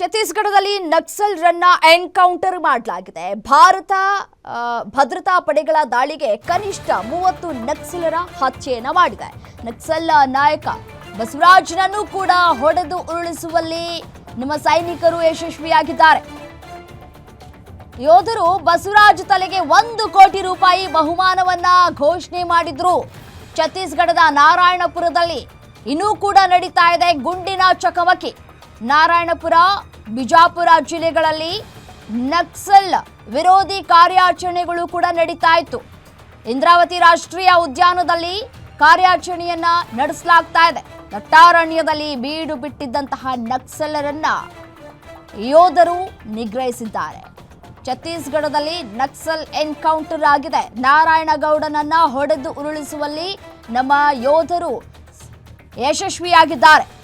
ಛತ್ತೀಸ್ಗಢದಲ್ಲಿ ನಕ್ಸಲ್ರನ್ನ ಎನ್ಕೌಂಟರ್ ಮಾಡಲಾಗಿದೆ. ಭಾರತ ಭದ್ರತಾ ಪಡೆಗಳ ದಾಳಿಗೆ ಕನಿಷ್ಠ ಮೂವತ್ತು ನಕ್ಸಲರ ಹತ್ಯೆಯನ್ನು ಮಾಡಿದೆ. ನಕ್ಸಲ್ ನಾಯಕ ಬಸವರಾಜ್ನನ್ನು ಕೂಡ ಹೊಡೆದು ಉರುಳಿಸುವಲ್ಲಿ ನಮ್ಮ ಸೈನಿಕರು ಯಶಸ್ವಿಯಾಗಿದ್ದಾರೆ. ಯೋಧರು ಬಸವರಾಜ್ ತಲೆಗೆ ಒಂದು ಕೋಟಿ ರೂಪಾಯಿ ಬಹುಮಾನವನ್ನ ಘೋಷಣೆ ಮಾಡಿದ್ರು. ಛತ್ತೀಸ್ಗಢದ ನಾರಾಯಣಪುರದಲ್ಲಿ ಇನ್ನೂ ಕೂಡ ನಡೀತಾ ಇದೆ ಗುಂಡಿನ ಚಕಮಕಿ. ನಾರಾಯಣಪುರ, ಬಿಜಾಪುರ ಜಿಲ್ಲೆಗಳಲ್ಲಿ ನಕ್ಸಲ್ ವಿರೋಧಿ ಕಾರ್ಯಾಚರಣೆಗಳು ಕೂಡ ನಡೀತಾ ಇತ್ತು. ಇಂದ್ರಾವತಿ ರಾಷ್ಟ್ರೀಯ ಉದ್ಯಾನದಲ್ಲಿ ಕಾರ್ಯಾಚರಣೆಯನ್ನ ನಡೆಸಲಾಗ್ತಾ ಇದೆ. ದಟ್ಟಾರಣ್ಯದಲ್ಲಿ ಬೀಡು ಬಿಟ್ಟಿದ್ದಂತಹ ನಕ್ಸಲರನ್ನ ಯೋಧರು ನಿಗ್ರಹಿಸಿದ್ದಾರೆ. ಛತ್ತೀಸ್ಗಢದಲ್ಲಿ ನಕ್ಸಲ್ ಎನ್ಕೌಂಟರ್ ಆಗಿದೆ. ನಾರಾಯಣಗೌಡನನ್ನ ಹೊಡೆದು ಉರುಳಿಸುವಲ್ಲಿ ನಮ್ಮ ಯೋಧರು ಯಶಸ್ವಿಯಾಗಿದ್ದಾರೆ.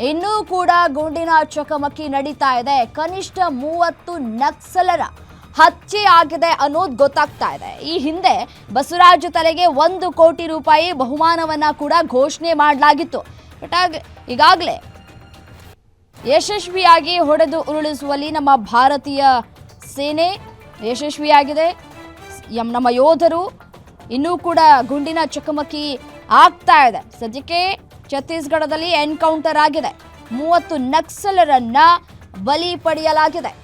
ಇನ್ನೂ ಕೂಡ ಗುಂಡಿನ ಚಕಮಕಿ ನಡೀತಾ ಇದೆ. ಕನಿಷ್ಠ ಮೂವತ್ತು ನಕ್ಸಲರ ಹತ್ಯೆ ಆಗಿದೆ ಅನ್ನೋದು ಗೊತ್ತಾಗ್ತಾ ಇದೆ. ಈ ಹಿಂದೆ ಬಸವರಾಜು ತಲೆಗೆ ಒಂದು ಕೋಟಿ ರೂಪಾಯಿ ಬಹುಮಾನವನ್ನ ಕೂಡ ಘೋಷಣೆ ಮಾಡಲಾಗಿತ್ತು. ಬಟ್ ಆಗ ಈಗಾಗಲೇ ಯಶಸ್ವಿಯಾಗಿ ಹೊಡೆದು ಉರುಳಿಸುವಲ್ಲಿ ನಮ್ಮ ಭಾರತೀಯ ಸೇನೆ ಯಶಸ್ವಿಯಾಗಿದೆ. ನಮ್ಮ ಯೋಧರು ಇನ್ನೂ ಕೂಡ ಗುಂಡಿನ ಚಕಮಕಿ ಆಗ್ತಾ ಇದೆ. ಸದ್ಯಕ್ಕೆ ಛತ್ತೀಸ್ಗಢದಲ್ಲಿ ಎನ್ಕೌಂಟರ್ ಆಗಿದೆ. ಮೂವತ್ತು ನಕ್ಸಲರನ್ನ ಬಲಿ ಪಡೆಯಲಾಗಿದೆ.